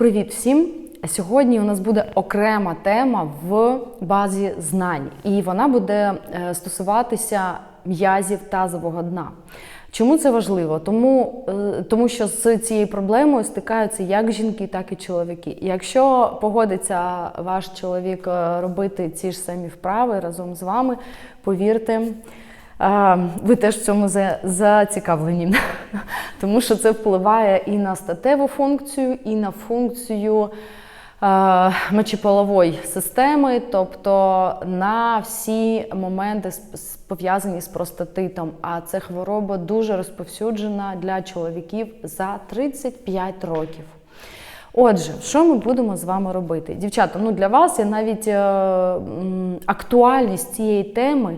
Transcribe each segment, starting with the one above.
Привіт всім! Сьогодні у нас буде окрема тема в базі знань, і вона буде е, стосуватися м'язів тазового дна. Чому це важливо? Тому, е, тому що з цією проблемою стикаються як жінки, так і чоловіки. Якщо погодиться ваш чоловік е, робити ці ж самі вправи разом з вами, повірте. Ви теж в цьому зацікавлені, тому що це впливає і на статеву функцію, і на функцію мочеполової системи, тобто на всі моменти пов'язані з простатитом. А це хвороба дуже розповсюджена для чоловіків за 35 років. Отже, що ми будемо з вами робити? Дівчата, ну для вас я навіть е, актуальність цієї теми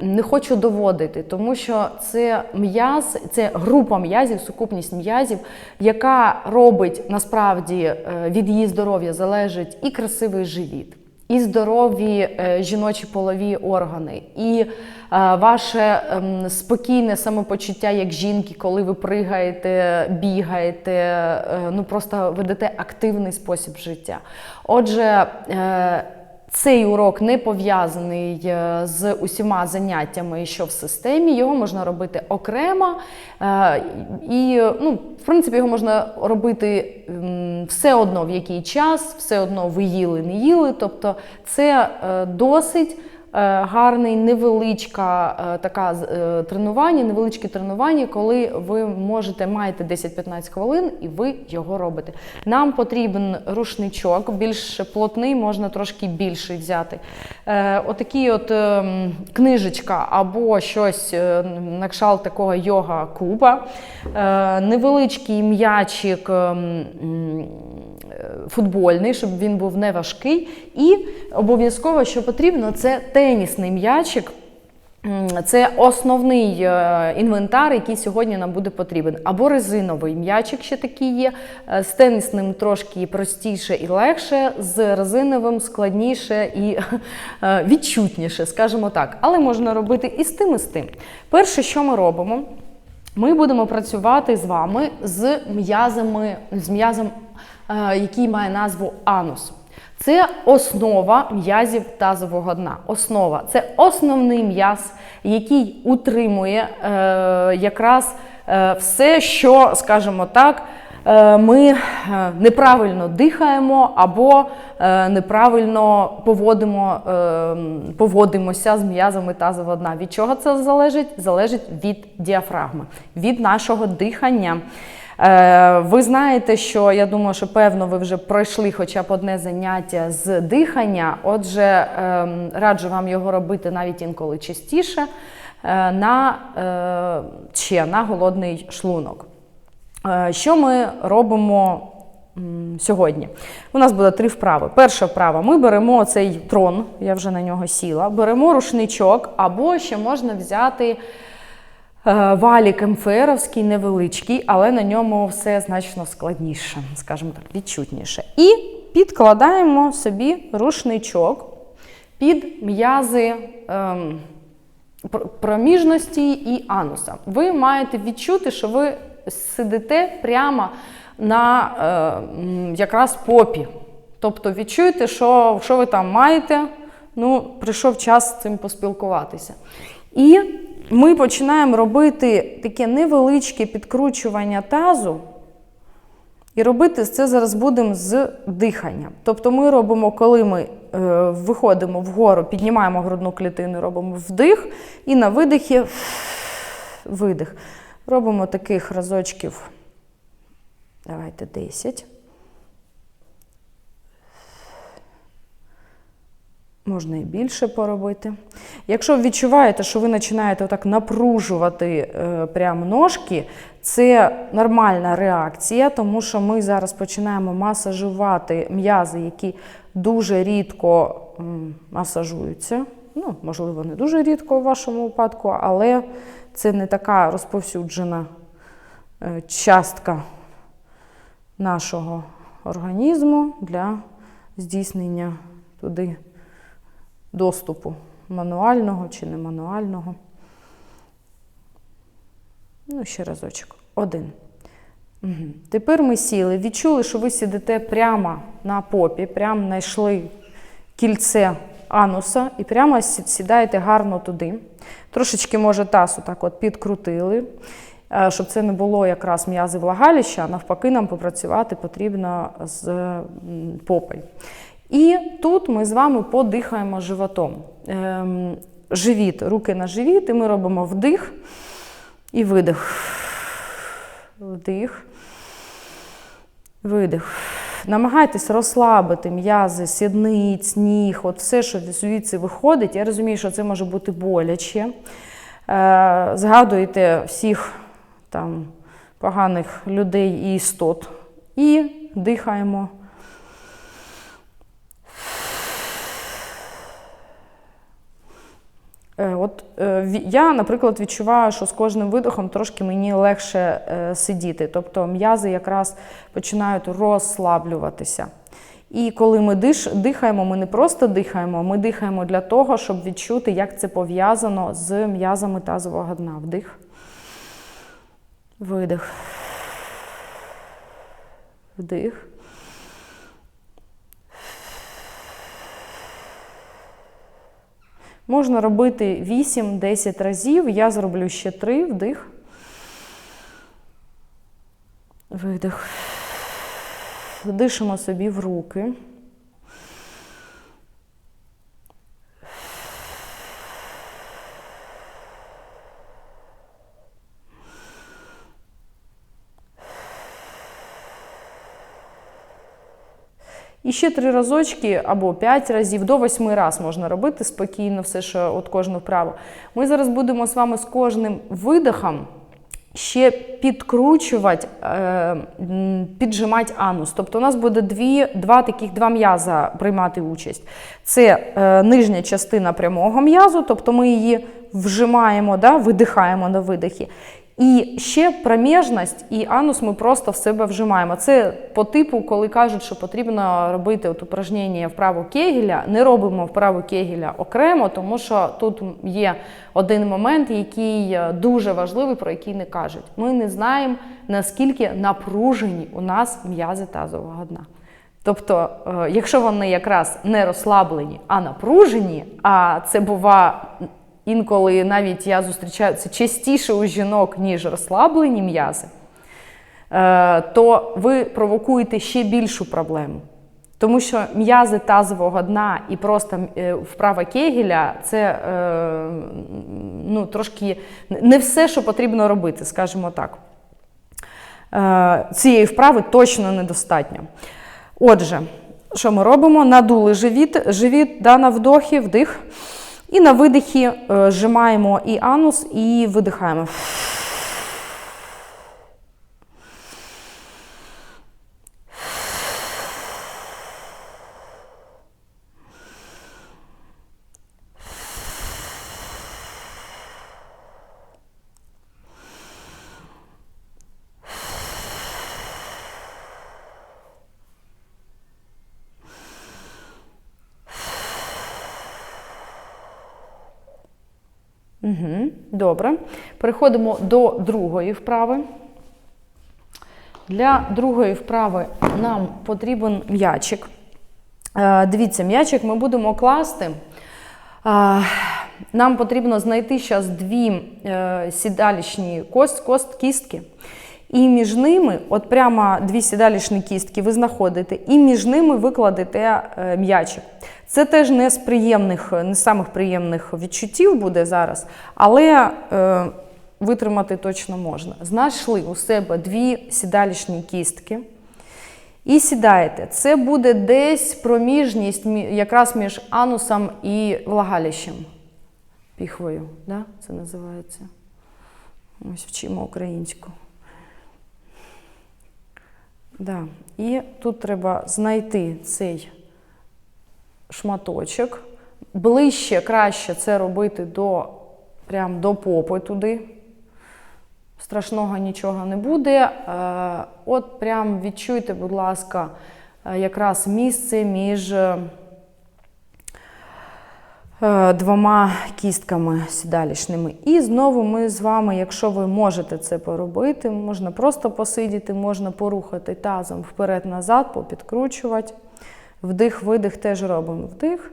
не хочу доводити, тому що це м'яз, це група м'язів, сукупність м'язів, яка робить насправді е, від її здоров'я залежить і красивий живіт. І здорові е, жіночі полові органи, і е, ваше ем, спокійне самопочуття як жінки, коли ви пригаєте, бігаєте, е, ну просто ведете активний спосіб життя. Отже, е, цей урок не пов'язаний е, з усіма заняттями, що в системі. Його можна робити окремо. е, І, ну, в принципі, його можна робити все одно в який час, все одно ви їли, не їли. Тобто це е, досить. Е, Гарний, невеличка е, така е, тренування, невеличке тренування, коли ви можете маєте 10-15 хвилин і ви його робите. Нам потрібен рушничок, більш плотний, можна трошки більший взяти. Отакий от е, книжечка або щось на кшалт такого йога куба, е, невеличкий м'ячик. Футбольний, щоб він був не важкий, і обов'язково, що потрібно, це тенісний м'ячик. Це основний е, інвентар, який сьогодні нам буде потрібен. Або резиновий м'ячик ще такий є. Е, З тенісним трошки простіше і легше, з резиновим складніше і е, відчутніше, скажімо так. Але можна робити і з тим, і з тим. Перше, що ми робимо, ми будемо працювати з вами з м'язами, з м'язом, який має назву анус. Це основа м'язів тазового дна. Основа це основний м'яз, який утримує е, якраз е, все, що, скажімо так, е, ми е, неправильно дихаємо або е, неправильно поводимо, е, поводимося з м'язами тазового дна. Від чого це залежить? Залежить від діафрагми, від нашого дихання. Е, Ви знаєте, що я думаю, що певно ви вже пройшли хоча б одне заняття з дихання. Отже, ем, раджу вам його робити навіть інколи частіше е, на, е, ще на голодний шлунок. Що ми робимо сьогодні? У нас буде три вправи. Перша вправа: ми беремо цей трон, я вже на нього сіла, беремо рушничок, або ще можна взяти. Е, Валік МФРовський невеличкий, але на ньому все значно складніше, скажімо так, відчутніше. І підкладаємо собі рушничок під м'язи ем, проміжності і ануса. Ви маєте відчути, що ви сидите прямо на е, якраз попі. Тобто відчуєте, що, що ви там маєте. Ну, прийшов час з цим поспілкуватися. І ми починаємо робити таке невеличке підкручування тазу. І робити це зараз будемо з диханням. Тобто ми робимо, коли ми е, виходимо вгору, піднімаємо грудну клітину, робимо вдих, і на видихі видих. Робимо таких разочків. Давайте 10. Можна і більше поробити. Якщо ви відчуваєте, що ви починаєте отак напружувати е, прямо ножки, це нормальна реакція, тому що ми зараз починаємо масажувати м'язи, які дуже рідко масажуються. Ну, можливо, не дуже рідко в вашому випадку, але це не така розповсюджена е, частка нашого організму для здійснення туди доступу мануального чи не мануального. Ну, ще разочок. Один. Мгм. Тепер ми сіли, відчули, що ви сидите прямо на попі, прямо знайшли кільце ануса і прямо сідаєте гарно туди. Трошечки, може, таз так от підкрутили, е, щоб це не було якраз м'язи влагалища, а навпаки, нам попрацювати потрібно з попою. І тут ми з вами подихаємо животом. Ем, Живіт, руки на живіт, і ми робимо вдих і видих. Вдих. Видих. Намагайтесь розслабити м'язи, сідниць, ніг, от все, що звідси виходить. Я розумію, що це може бути боляче. Е, згадуйте всіх там поганих людей і істот. І дихаємо. От е, я, наприклад, відчуваю, що з кожним видохом трошки мені легше е, сидіти. Тобто м'язи якраз починають розслаблюватися. І коли ми диш, дихаємо, ми не просто дихаємо, ми дихаємо для того, щоб відчути, як це пов'язано з м'язами тазового дна. Вдих. Видих. Вдих. Можна робити 8-10 разів. Я зроблю ще 3 вдих. Видих. Дишимо собі в руки. І ще три разочки або п'ять разів, до восьми раз можна робити спокійно, все, що от кожну вправу. Ми зараз будемо з вами з кожним видихом ще підкручувати, е, піджимати анус. Тобто у нас буде дві, два таких два м'яза приймати участь. Це е, нижня частина прямого м'язу, тобто ми її вжимаємо, да, видихаємо на видихі. І ще проміжність і анус ми просто в себе вжимаємо. Це по типу, коли кажуть, що потрібно робити от упражнення вправу Кегеля. Не робимо вправу Кегеля окремо, тому що тут є один момент, який е, дуже важливий, про який не кажуть. Ми не знаємо, наскільки напружені у нас м'язи тазового дна. Тобто, е, якщо вони якраз не розслаблені, а напружені, а це бува інколи навіть я зустрічаю це частіше у жінок, ніж розслаблені м'язи, е, то ви провокуєте ще більшу проблему. Тому що м'язи тазового дна і просто е, вправа Кегеля це е, ну, трошки не все, що потрібно робити, скажімо так. Цієї вправи точно недостатньо. Отже, що ми робимо? Надули живіт, живіт да, на вдохі, вдих. І на видихі е, зжимаємо і анус, і видихаємо. Угу, добре. Переходимо до другої вправи. Для другої вправи нам потрібен м'ячик. Е, Дивіться, м'ячик ми будемо класти. Е, Нам потрібно знайти зараз дві е, сідалічні кост, кост, кістки. І між ними, от прямо дві сідалічні кістки ви знаходите, і між ними викладете е, м'ячик. Це теж не з приємних, не з самих приємних відчуттів буде зараз, але е, витримати точно можна. Знайшли у себе дві сідалічні кістки. І сідаєте. Це буде десь проміжність якраз між анусом і влагалищем. Піхвою, да? це називається. Ось вчимо українську. Да. І тут треба знайти цей шматочок. Ближче, краще це робити до, прям до попи туди. Страшного нічого не буде. Е, От прям відчуйте, будь ласка, е, якраз місце між е, двома кістками сідалішними. І знову ми з вами, якщо ви можете це поробити, можна просто посидіти, можна порухати тазом вперед-назад, попідкручувати. Вдих-видих теж робимо. Вдих,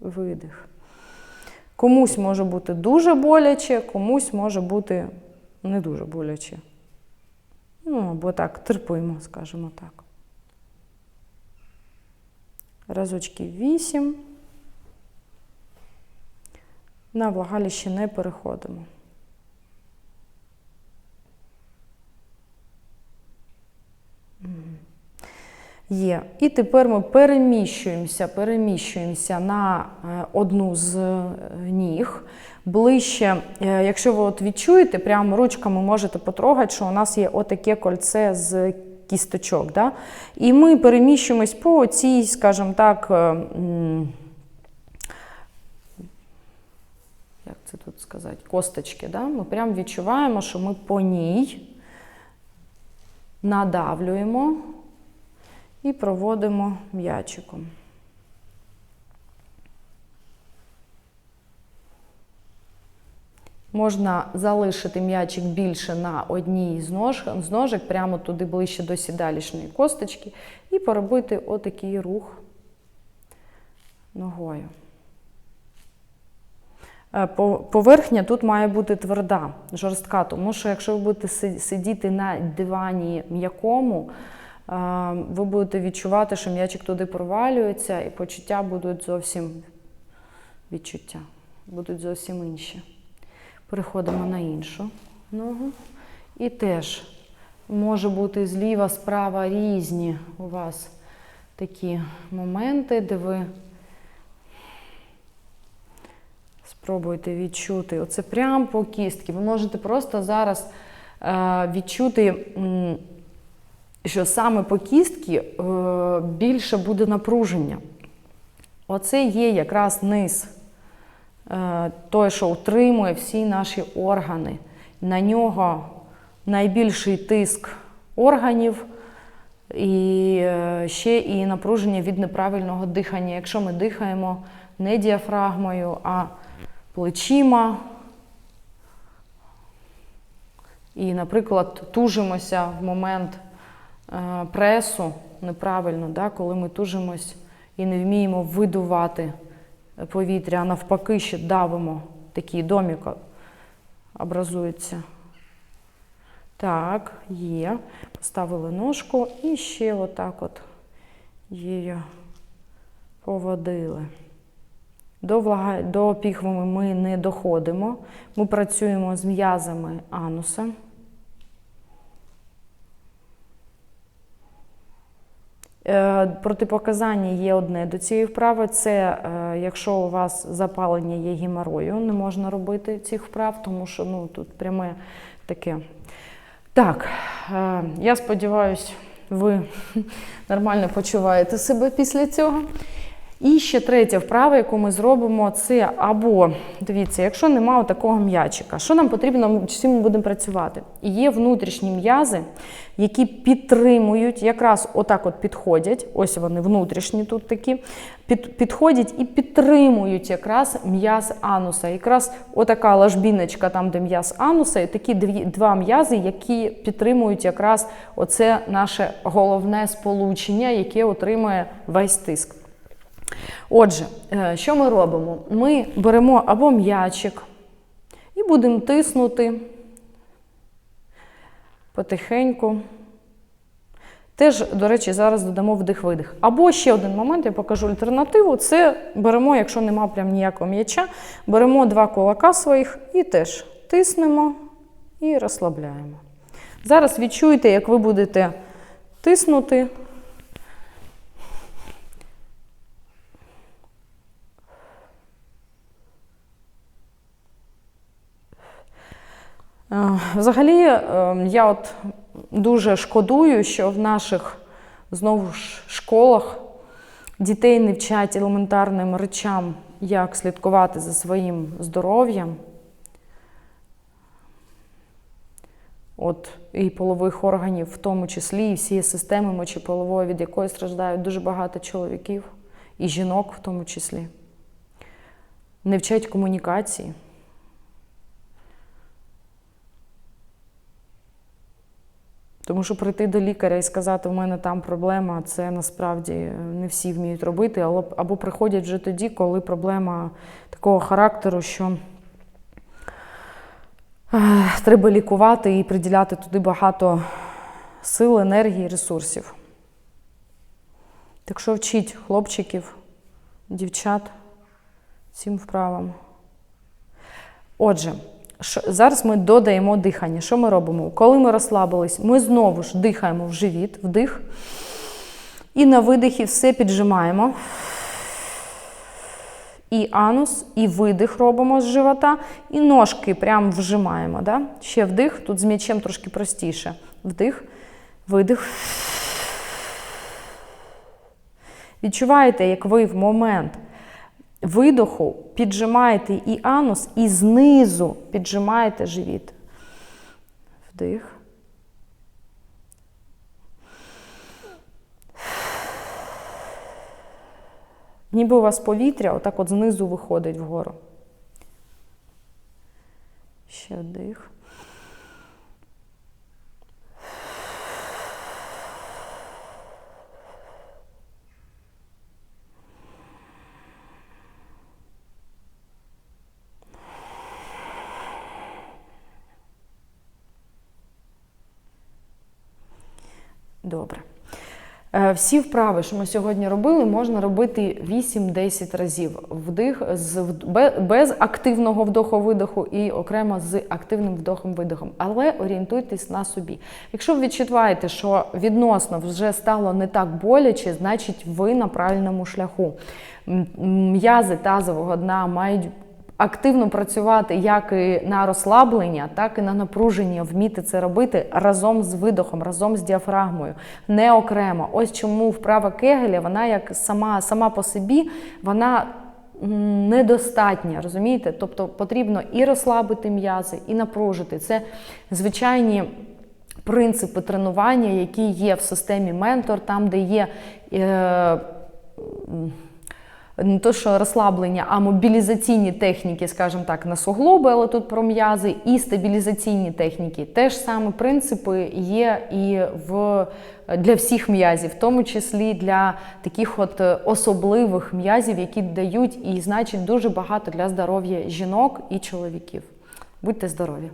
видих. Комусь може бути дуже боляче, комусь може бути не дуже боляче. Ну, або так, терпимо, скажімо так. Разочки 8. На влагалище не переходимо. Є. І тепер ми переміщуємося, переміщуємося на е, одну з е, ніг. Ближче, е, якщо ви от відчуєте, прямо ручками можете потрогати, що у нас є отаке кольце з кісточок. Да? І ми переміщуємось по цій, скажімо так, е, як це тут сказати, косточки. Да? Ми прям відчуваємо, що ми по ній надавлюємо і проводимо м'ячиком. Можна залишити м'ячик більше на одній з, нож, з ножок, прямо туди ближче до сідалішньої косточки, і поробити отакий рух ногою. Е, Поверхня тут має бути тверда, жорстка, тому що якщо ви будете сидіти на дивані м'якому, е, ви будете відчувати, що м'ячик туди провалюється, і почуття будуть зовсім відчуття, будуть зовсім інші. Переходимо на іншу ногу. І теж може бути зліва, справа різні у вас такі моменти, де ви спробуйте відчути. Оце прямо по кістки. Ви можете просто зараз е, відчути, що саме по кістки е, більше буде напруження. Оце є якраз низ той, що утримує всі наші органи. На нього найбільший тиск органів і е, ще і напруження від неправильного дихання. Якщо ми дихаємо не діафрагмою, а плечима. І, наприклад, тужимося в момент е, пресу неправильно, да, коли ми тужимось і не вміємо видувати повітря, а навпаки, ще давимо такий домик образується. Так, є. Поставили ножку і ще отак от її поводили. До, влага... До піхви ми не доходимо. Ми працюємо з м'язами ануса. Протипоказання є одне до цієї вправи. Це е, якщо у вас запалення є геморою, не можна робити цих вправ, тому що ну, тут пряме таке. Так, е, я сподіваюся, ви нормально почуваєте себе після цього. І ще третя вправа, яку ми зробимо, це або, дивіться, якщо немає такого м'ячика, що нам потрібно, з чим ми будемо працювати? І є внутрішні м'язи, які підтримують, якраз отак от підходять, ось вони внутрішні тут такі, під, підходять і підтримують якраз м'яз ануса. Якраз отака ложбіночка, там, де м'яз ануса, і такі дві, два м'язи, які підтримують якраз оце наше головне сполучення, яке отримує весь тиск. Отже, е, що ми робимо? Ми беремо або м'ячик і будемо тиснути потихеньку. Теж, до речі, зараз додамо вдих-видих. Або ще один момент, я покажу альтернативу. Це беремо, якщо нема прям ніякого м'яча, беремо два кулака своїх і теж тиснемо і розслабляємо. Зараз відчуйте, як ви будете тиснути. Взагалі, е, я от дуже шкодую, що в наших знову ж школах дітей не вчать елементарним речам, як слідкувати за своїм здоров'ям. От і полових органів, в тому числі, і всієї системи мочеполової, від якої страждають дуже багато чоловіків. і жінок в тому числі. Не вчать комунікації. Тому що прийти до лікаря і сказати, у мене там проблема, це насправді не всі вміють робити, або, приходять вже тоді, коли проблема такого характеру, що е, треба лікувати і приділяти туди багато сил, енергії, ресурсів. Так що вчіть хлопчиків, дівчат цим вправам. Отже, зараз ми додаємо дихання. Що ми робимо? Коли ми розслабились, ми знову ж дихаємо в живіт, вдих. І на видихі все піджимаємо. І анус, і видих робимо з живота, і ножки прям вжимаємо. Да? Ще вдих, тут з м'ячем трошки простіше. Вдих, видих. Відчуваєте, як ви в момент видоху піджимаєте і анус, і знизу піджимаєте живіт. Вдих. Ніби у вас повітря отак от знизу виходить вгору. Ще вдих. Добре. Е, Всі вправи, що ми сьогодні робили, можна робити 8-10 разів. Вдих з без активного вдоху-видоху і окремо з активним вдохом-видохом. Але орієнтуйтесь на собі. Якщо ви відчуваєте, що відносно вже стало не так боляче, значить ви на правильному шляху. М'язи тазового дна мають активно працювати як і на розслаблення, так і на напруження, вміти це робити разом з видохом, разом з діафрагмою, не окремо. Ось чому вправа Кегеля, вона як сама, сама по собі, вона недостатня, розумієте? Тобто потрібно і розслабити м'язи, і напружити. Це звичайні. Принципи тренування, які є в системі ментор, там, де є е, не то, що розслаблення, а мобілізаційні техніки, скажімо так, на суглоби, але тут про м'язи, і стабілізаційні техніки. Теж саме принципи є і в, для всіх м'язів, в тому числі для таких от особливих м'язів, які дають і значить дуже багато для здоров'я жінок і чоловіків. Будьте здорові!